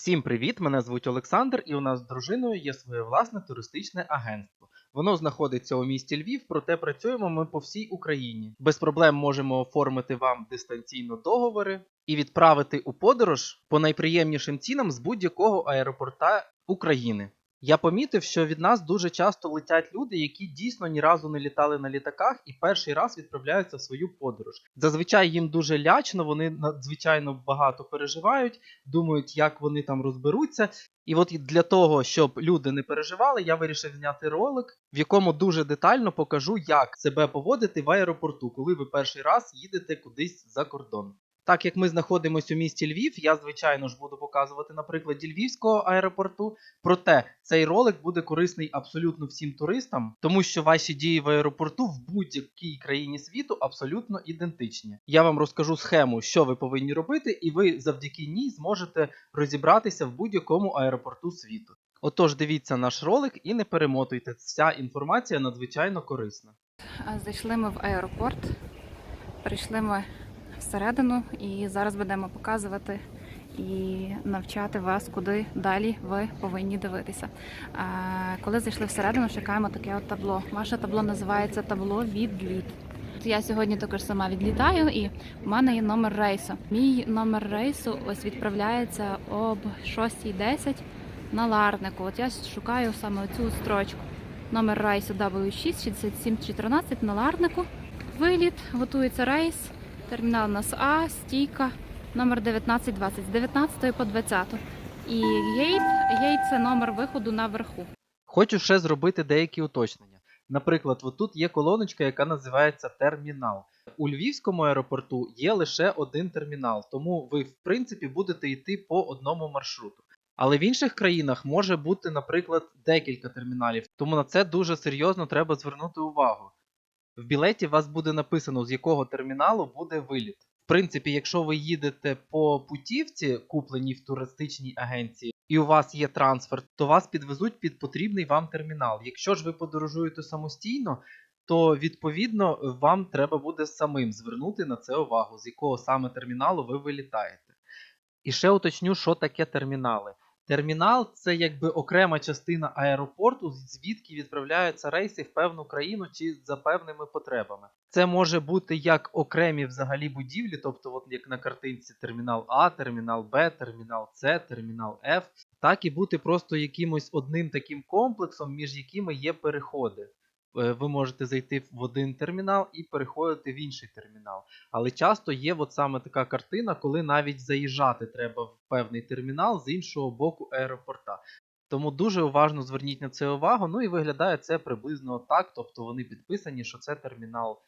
Всім привіт! Мене звуть Олександр, і у нас з дружиною є своє власне туристичне агентство. Воно знаходиться у місті Львів, проте працюємо ми по всій Україні. Без проблем можемо оформити вам дистанційно договори і відправити у подорож по найприємнішим цінам з будь-якого аеропорта України. Я помітив, що від нас дуже часто летять люди, які дійсно ні разу не літали на літаках і перший раз відправляються в свою подорож. Зазвичай їм дуже лячно, вони надзвичайно багато переживають, думають, як вони там розберуться. І от для того, щоб люди не переживали, я вирішив зняти ролик, в якому дуже детально покажу, як себе поводити в аеропорту, коли ви перший раз їдете кудись за кордон. Так як ми знаходимося у місті Львів, я звичайно ж буду показувати на прикладі Львівського аеропорту. Проте цей ролик буде корисний абсолютно всім туристам, тому що ваші дії в аеропорту в будь-якій країні світу абсолютно ідентичні. Я вам розкажу схему, що ви повинні робити, і ви завдяки ній зможете розібратися в будь-якому аеропорту світу. Отож, дивіться наш ролик і не перемотуйте. Ця інформація надзвичайно корисна. Зайшли ми в аеропорт, прийшли ми всередину і зараз будемо показувати і навчати вас, куди далі ви повинні дивитися. Коли зайшли всередину, чекаємо таке от табло. Ваше табло називається табло відліт. Я сьогодні також сама відлітаю, і в мене є номер рейсу. Мій номер рейсу ось відправляється об 6.10 на Ларнику. От я шукаю саме цю строчку. Номер рейсу W6 6714 на Ларнику. Виліт, готується рейс. Термінал у нас А, стійка, номер 1920 з 19 по 20. І гейт, гейт це номер виходу наверху. Хочу ще зробити деякі уточнення. Наприклад, отут є колоночка, яка називається термінал. У Львівському аеропорту є лише один термінал, тому ви, в принципі, будете йти по одному маршруту. Але в інших країнах може бути, наприклад, декілька терміналів, тому на це дуже серйозно треба звернути увагу. В білеті у вас буде написано, з якого терміналу буде виліт. В принципі, якщо ви їдете по путівці, купленій в туристичній агенції, і у вас є трансфер, то вас підвезуть під потрібний вам термінал. Якщо ж ви подорожуєте самостійно, то відповідно вам треба буде самим звернути на це увагу, з якого саме терміналу ви вилітаєте. І ще уточню, що таке термінали. Термінал це якби окрема частина аеропорту, звідки відправляються рейси в певну країну чи за певними потребами. Це може бути як окремі взагалі будівлі, тобто, от як на картинці термінал А, термінал Б, термінал С, термінал Ф, так і бути просто якимось одним таким комплексом, між якими є переходи. Е, Ви можете зайти в один термінал і переходити в інший термінал. Але часто є от саме така картина, коли навіть заїжджати треба в певний термінал з іншого боку аеропорта. Тому дуже уважно зверніть на це увагу. Ну і виглядає це приблизно так. Тобто вони підписані, що це термінал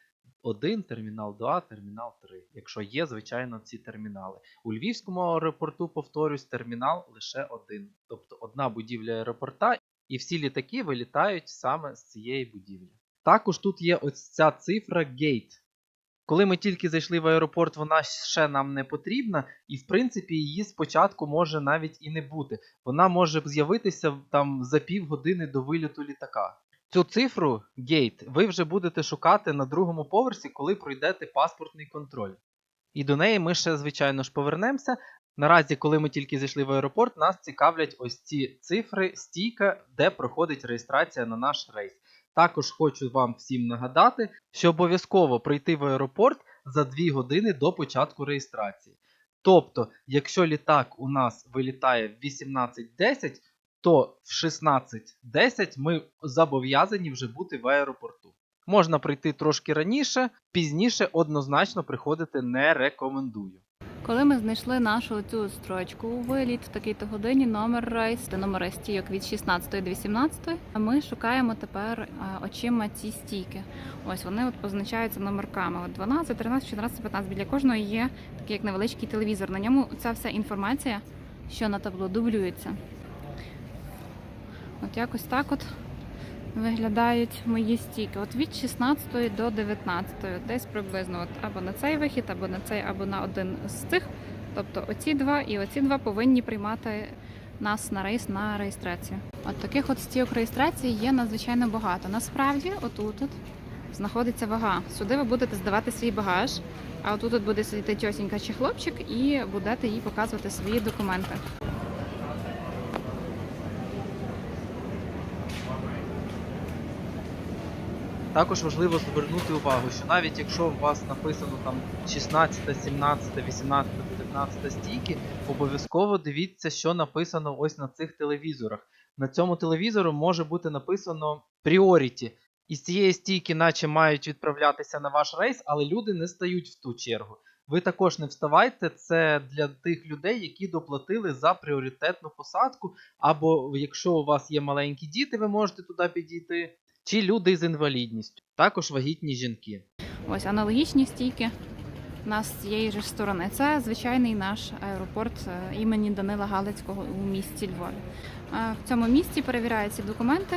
1, термінал 2, термінал 3. Якщо є, звичайно, ці термінали. У Львівському аеропорту, повторюсь, термінал лише один. Тобто одна будівля аеропорта, і всі літаки вилітають саме з цієї будівлі. Також тут є ось ця цифра Gate. Коли ми тільки зайшли в аеропорт, вона ще нам не потрібна, і в принципі її спочатку може навіть і не бути. Вона може з'явитися там за півгодини до виліту літака. Цю цифру Gate ви вже будете шукати на другому поверсі, коли пройдете паспортний контроль. І до неї ми ще, звичайно ж, повернемося. Наразі, коли ми тільки зайшли в аеропорт, нас цікавлять ось ці цифри стійка, де проходить реєстрація на наш рейс. Також хочу вам всім нагадати, що обов'язково прийти в аеропорт за 2 години до початку реєстрації. Тобто, якщо літак у нас вилітає в 18.10, то в 16.10 ми зобов'язані вже бути в аеропорту. Можна прийти трошки раніше, пізніше однозначно приходити не рекомендую. Коли ми знайшли нашу цю строчку виліт в такій-то годині, номер рейс та номери стійок від 16 до 18, ми шукаємо тепер очима ці стійки. Ось вони от позначаються номерками. От 12, 13, 14, 15. Біля кожного є такий як невеличкий телевізор. На ньому ця вся інформація, що на табло, дублюється. От якось так от виглядають мої стійки. От від 16 до 19, десь приблизно от або на цей вихід, або на цей, або на один з цих. Тобто оці два і оці два повинні приймати нас на рейс на реєстрацію. От таких от стійок реєстрації є надзвичайно багато. Насправді, отут от знаходиться вага. Сюди ви будете здавати свій багаж, а отут от буде сидіти тьосінька чи хлопчик і будете їй показувати свої документи. Також важливо звернути увагу, що навіть якщо у вас написано там 16, 17, 18, 19 стійки, обов'язково дивіться, що написано ось на цих телевізорах. На цьому телевізору може бути написано Priority. І з цієї стійки, наче мають відправлятися на ваш рейс, але люди не стають в ту чергу. Ви також не вставайте, це для тих людей, які доплатили за пріоритетну посадку, або якщо у вас є маленькі діти, ви можете туди підійти, чи люди з інвалідністю, також вагітні жінки. Ось аналогічні стійки у нас з цієї ж сторони. Це звичайний наш аеропорт е, імені Данила Галицького у місті Львові. Е, В цьому місці перевіряються документи.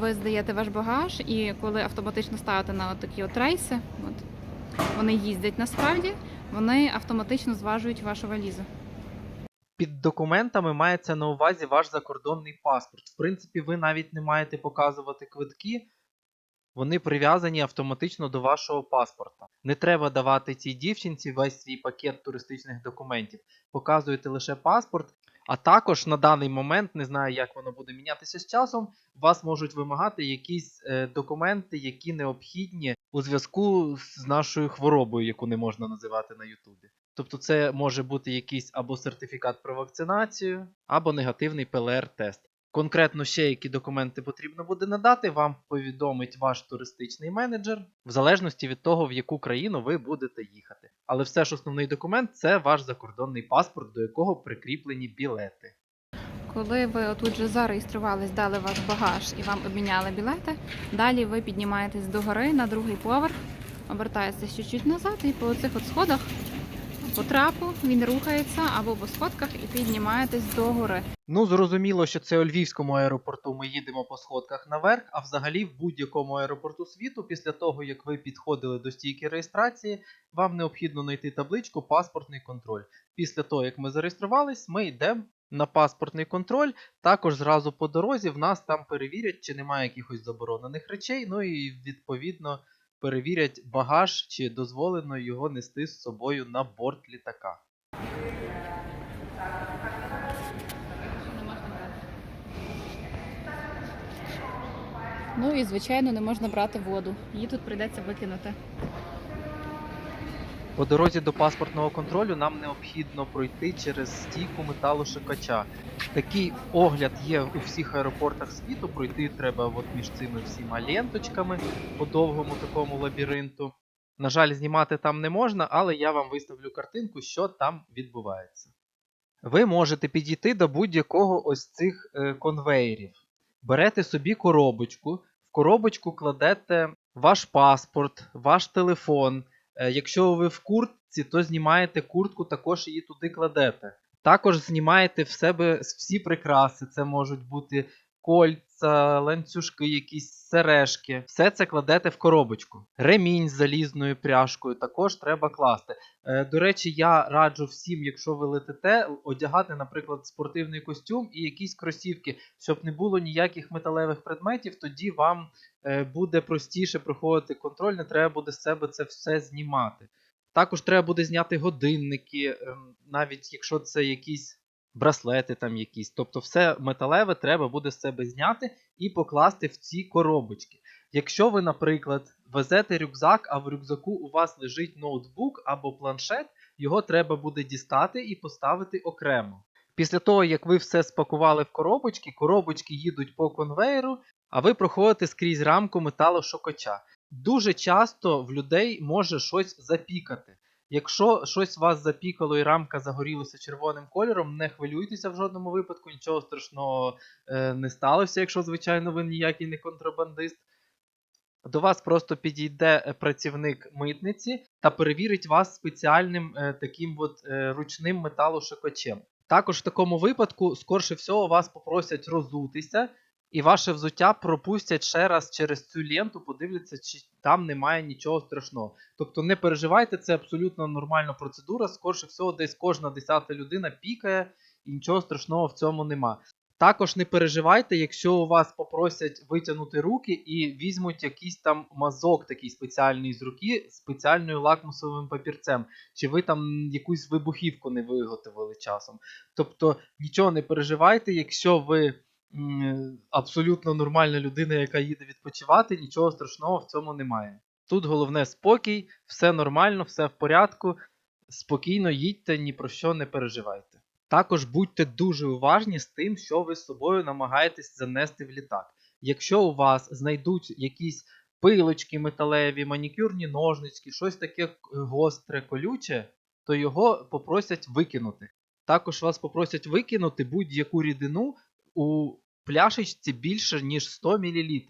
Ви здаєте ваш багаж, і коли автоматично ставите на такі от рейси, от вони їздять насправді, вони автоматично зважують вашу валізу. Під документами мається на увазі ваш закордонний паспорт. В принципі, ви навіть не маєте показувати квитки, вони прив'язані автоматично до вашого паспорта. Не треба давати цій дівчинці весь свій пакет туристичних документів. Показуєте лише паспорт. А також на даний момент, не знаю, як воно буде мінятися з часом, вас можуть вимагати якісь е, документи, які необхідні у зв'язку з нашою хворобою, яку не можна називати на Ютубі. Тобто це може бути якийсь або сертифікат про вакцинацію, або негативний ПЛР-тест. Конкретно ще які документи потрібно буде надати, вам повідомить ваш туристичний менеджер, в залежності від того, в яку країну ви будете їхати. Але все ж основний документ це ваш закордонний паспорт, до якого прикріплені білети. Коли ви отут же зареєструвались, дали ваш багаж і вам обміняли білети, далі ви піднімаєтесь догори на другий поверх, обертаєтесь чуть-чуть назад і по цих от сходах по трапу він рухається або по сходках і піднімаєтесь догори. Ну, зрозуміло, що це у Львівському аеропорту ми їдемо по сходках наверх, а взагалі в будь-якому аеропорту світу, після того, як ви підходили до стійки реєстрації, вам необхідно знайти табличку Паспортний контроль. Після того, як ми зареєструвались, ми йдемо на паспортний контроль. Також зразу по дорозі в нас там перевірять, чи немає якихось заборонених речей, ну і відповідно перевірять багаж, чи дозволено його нести з собою на борт літака. Ну і звичайно не можна брати воду. Її тут прийдеться викинути. По дорозі до паспортного контролю нам необхідно пройти через стійку металошукача. Такий огляд є у всіх аеропортах світу. Пройти треба от між цими всіма ленточками по довгому такому лабіринту. На жаль, знімати там не можна, але я вам виставлю картинку, що там відбувається. Ви можете підійти до будь-якого ось цих е, конвеєрів. Берете собі коробочку, в коробочку кладете ваш паспорт, ваш телефон. Е, Якщо ви в куртці, то знімаєте куртку, також її туди кладете. Також знімаєте в себе всі прикраси. Це можуть бути кольця, ланцюжки, якісь сережки. Все це кладете в коробочку. Ремінь з залізною пряжкою також треба класти. Е, До речі, я раджу всім, якщо ви летите, одягати, наприклад, спортивний костюм і якісь кросівки, щоб не було ніяких металевих предметів, тоді вам буде простіше проходити контроль, не треба буде з себе це все знімати. Також треба буде зняти годинники, ем, навіть якщо це якісь браслети там якісь. Тобто все металеве треба буде з себе зняти і покласти в ці коробочки. Якщо ви, наприклад, везете рюкзак, а в рюкзаку у вас лежить ноутбук або планшет, його треба буде дістати і поставити окремо. Після того, як ви все спакували в коробочки, коробочки їдуть по конвейеру, а ви проходите скрізь рамку металошукача. Дуже часто в людей може щось запікати. Якщо щось вас запікало і рамка загорілася червоним кольором, не хвилюйтеся в жодному випадку, нічого страшного е, не сталося, якщо, звичайно, ви ніякий не контрабандист. До вас просто підійде е, працівник митниці та перевірить вас спеціальним е, таким от ручним металошукачем. Також в такому випадку, скорше всього, вас попросять розутися, і ваше взуття пропустять ще раз через цю ленту, подивляться, чи там немає нічого страшного. Тобто не переживайте, це абсолютно нормальна процедура. Скорше всього, десь кожна десята людина пікає, і нічого страшного в цьому нема. Також не переживайте, якщо у вас попросять витягнути руки і візьмуть якийсь там мазок такий спеціальний з руки спеціальною лакмусовим папірцем, чи ви там якусь вибухівку не виготовили часом. Тобто нічого не переживайте, якщо ви абсолютно нормальна людина, яка їде відпочивати, нічого страшного в цьому немає. Тут головне спокій, все нормально, все в порядку. Спокійно їдьте, ні про що не переживайте. Також будьте дуже уважні з тим, що ви з собою намагаєтесь занести в літак. Якщо у вас знайдуть якісь пилочки металеві, манікюрні ножнички, щось таке гостре, колюче, то його попросять викинути. Також вас попросять викинути будь-яку рідину у пляшечці більше, ніж 100 мл.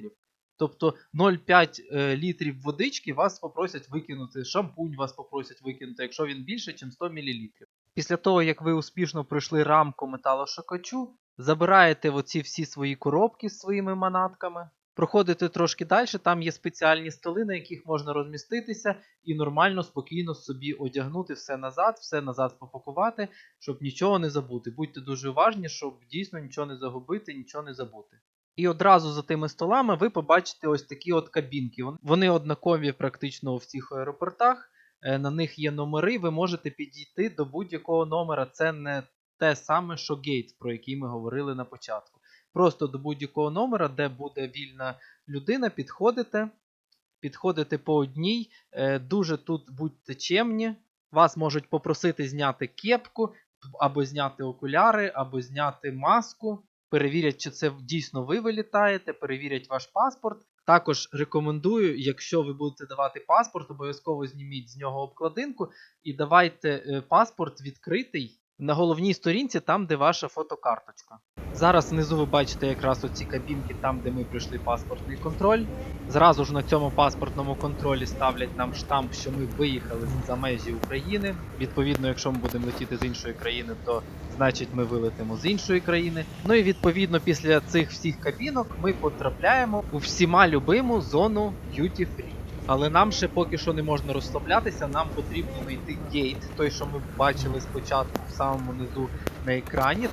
Тобто 0,5 е, літрів водички вас попросять викинути, шампунь вас попросять викинути, якщо він більше, ніж 100 мл. Після того, як ви успішно пройшли рамку металошукачу, забираєте оці всі свої коробки з своїми манатками, проходите трошки далі, там є спеціальні столи, на яких можна розміститися і нормально, спокійно собі одягнути все назад, все назад попакувати, щоб нічого не забути. Будьте дуже уважні, щоб дійсно нічого не загубити, нічого не забути. І одразу за тими столами ви побачите ось такі от кабінки. Вони однакові практично у всіх аеропортах. Е, На них є номери, ви можете підійти до будь-якого номера. Це не те саме, що гейт, про який ми говорили на початку. Просто до будь-якого номера, де буде вільна людина, підходите, підходите по одній. Е, Дуже тут будьте чемні. Вас можуть попросити зняти кепку, або зняти окуляри, або зняти маску. Перевірять, чи це дійсно ви вилітаєте, перевірять ваш паспорт. Також рекомендую, якщо ви будете давати паспорт, обов'язково зніміть з нього обкладинку і давайте е, паспорт відкритий на головній сторінці, там, де ваша фотокарточка. Зараз внизу ви бачите якраз оці кабінки, там, де ми пройшли паспортний контроль. Зразу ж на цьому паспортному контролі ставлять нам штамп, що ми виїхали за межі України. Відповідно, якщо ми будемо летіти з іншої країни, то значить ми вилетимо з іншої країни. Ну і відповідно після цих всіх кабінок ми потрапляємо у всіма любиму зону Duty Free. Але нам ще поки що не можна розслаблятися, нам потрібно знайти гейт, той, що ми бачили спочатку в самому низу на екрані.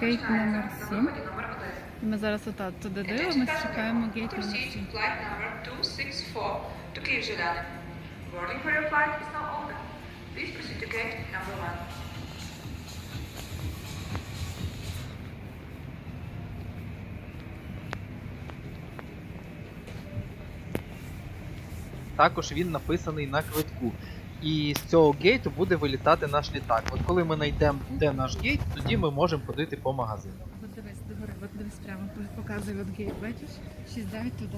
Гейт починається номер на сім. номер 1. Ми зараз отак туди дивимося, чекаємо гейт номер 7. Flight number 264 to Kirjalanen. Boarding for your flight is now open. Please proceed to gate number 1. Також він написаний на квитку. І з цього гейту буде вилітати наш літак. От коли ми знайдемо, де наш гейт, тоді ми можемо ходити по магазину. От дивись, догори, от дивись прямо, показує от гейт, бачиш? 6-9 туди.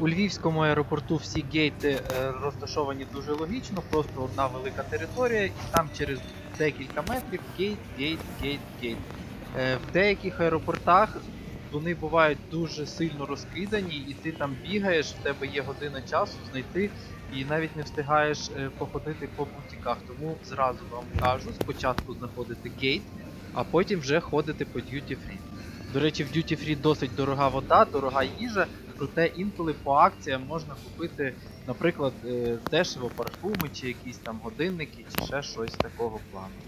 У Львівському аеропорту всі гейти е, розташовані дуже логічно, просто одна велика територія, і там через декілька метрів гейт, гейт, гейт, гейт. Е, В деяких аеропортах вони бувають дуже сильно розкидані, і ти там бігаєш, в тебе є година часу знайти, і навіть не встигаєш е, походити по бутіках. Тому зразу вам кажу, спочатку знаходити гейт, а потім вже ходити по duty free. До речі, в duty free досить дорога вода, дорога їжа. Проте інколи по акціям можна купити, наприклад, е, дешево парфуми, чи якісь там годинники, чи ще щось такого плану.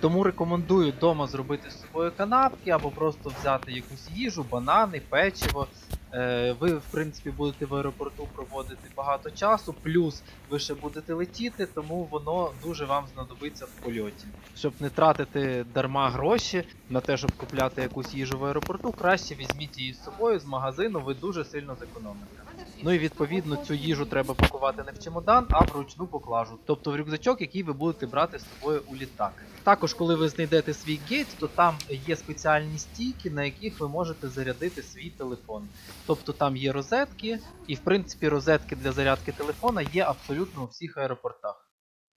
Тому рекомендую вдома зробити з собою канапки або просто взяти якусь їжу, банани, печиво. Е, Ви, в принципі, будете в аеропорту проводити багато часу, плюс ви ще будете летіти, тому воно дуже вам знадобиться в польоті. Щоб не тратити дарма гроші на те, щоб купляти якусь їжу в аеропорту, краще візьміть її з собою з магазину, ви дуже сильно зекономите. Ну і відповідно цю їжу треба пакувати не в чемодан, а в ручну поклажу, тобто в рюкзачок, який ви будете брати з собою у літак. Також, коли ви знайдете свій гейт, то там є спеціальні стійки, на яких ви можете зарядити свій телефон. Тобто там є розетки, і в принципі розетки для зарядки телефона є абсолютно у всіх аеропортах.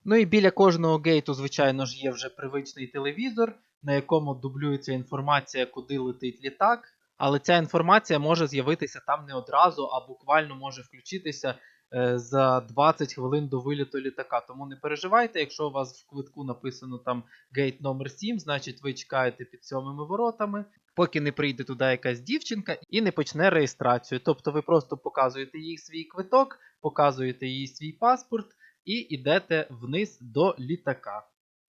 Ну і біля кожного гейту, звичайно ж, є вже привичний телевізор, на якому дублюється інформація, куди летить літак. Але ця інформація може з'явитися там не одразу, а буквально може включитися е, за 20 хвилин до виліту літака. Тому не переживайте, якщо у вас в квитку написано там гейт номер 7, значить ви чекаєте під сьомими воротами, поки не прийде туди якась дівчинка і не почне реєстрацію. Тобто ви просто показуєте їй свій квиток, показуєте їй свій паспорт і йдете вниз до літака.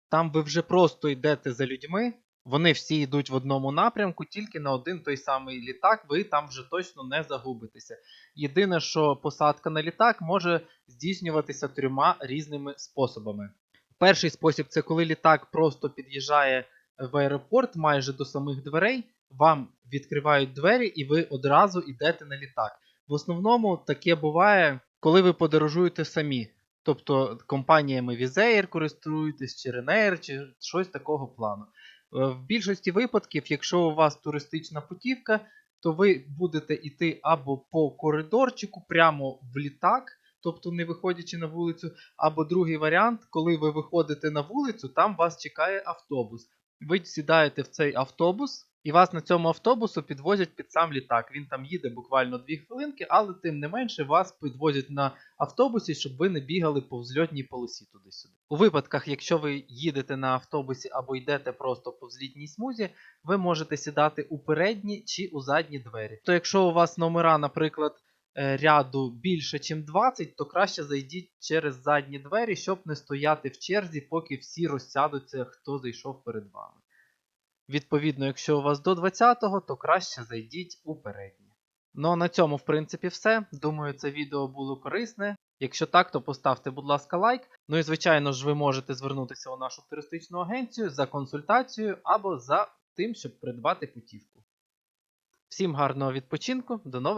Там ви вже просто йдете за людьми, Вони всі йдуть в одному напрямку, тільки на один той самий літак, ви там вже точно не загубитеся. Єдине, що посадка на літак може здійснюватися трьома різними способами. Перший спосіб це коли літак просто під'їжджає в аеропорт майже до самих дверей, вам відкривають двері і ви одразу йдете на літак. В основному таке буває, коли ви подорожуєте самі. Тобто компаніями Air користуєтесь, чи Ryanair, чи щось такого плану. Е, В більшості випадків, якщо у вас туристична путівка, то ви будете йти або по коридорчику прямо в літак, тобто не виходячи на вулицю, або другий варіант, коли ви виходите на вулицю, там вас чекає автобус. Ви сідаєте в цей автобус, і вас на цьому автобусу підвозять під сам літак. Він там їде буквально 2 хвилинки, але тим не менше вас підвозять на автобусі, щоб ви не бігали по взльотній полосі туди-сюди. У випадках, якщо ви їдете на автобусі або йдете просто по взлітній смузі, ви можете сідати у передні чи у задні двері. То якщо у вас номера, наприклад, е, ряду більше, ніж 20, то краще зайдіть через задні двері, щоб не стояти в черзі, поки всі розсядуться, хто зайшов перед вами. Відповідно, якщо у вас до 20-го, то краще зайдіть у переднє. Ну а на цьому, в принципі, все. Думаю, це відео було корисне. Якщо так, то поставте, будь ласка, лайк. Ну і звичайно ж, ви можете звернутися у нашу туристичну агенцію за консультацією або за тим, щоб придбати путівку. Всім гарного відпочинку, до нових